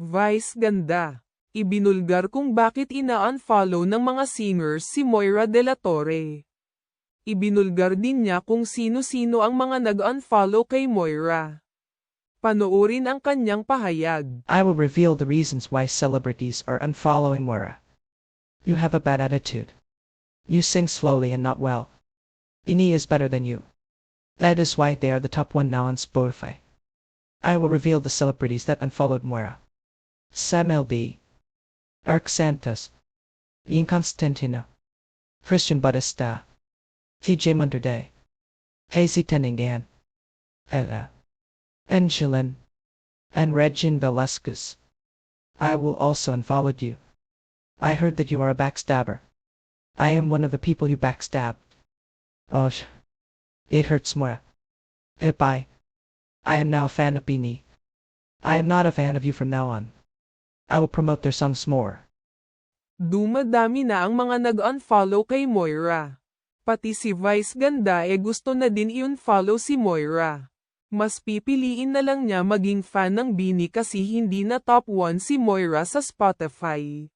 Vice ganda. Ibinulgar kung bakit ina-unfollow ng mga singers si Moira De La Torre. Ibinulgar din niya kung sino-sino ang mga nag-unfollow kay Moira. Panoorin ang kanyang pahayag. I will reveal the reasons why celebrities are unfollowing Moira. You have a bad attitude. You sing slowly and not well. Ini is better than you. That is why they are the top one now on Spotify. I will reveal the celebrities that unfollowed Moira. Sam LB. Arc Santos. Constantino. Christian Batista. TJ Monterday. Hazy Teningan. Ella. Angelin. And Regine Velasquez. I will also unfollow you. I heard that you are a backstabber. I am one of the people you backstabbed. Oh, it hurts more. I, I am now a fan of Beanie. I am not a fan of you from now on. I will promote their songs more. Dumadami na ang mga nag-unfollow kay Moira. Pati si Vice Ganda e gusto na din i-unfollow si Moira. Mas pipiliin na lang niya maging fan ng Bini kasi hindi na top 1 si Moira sa Spotify.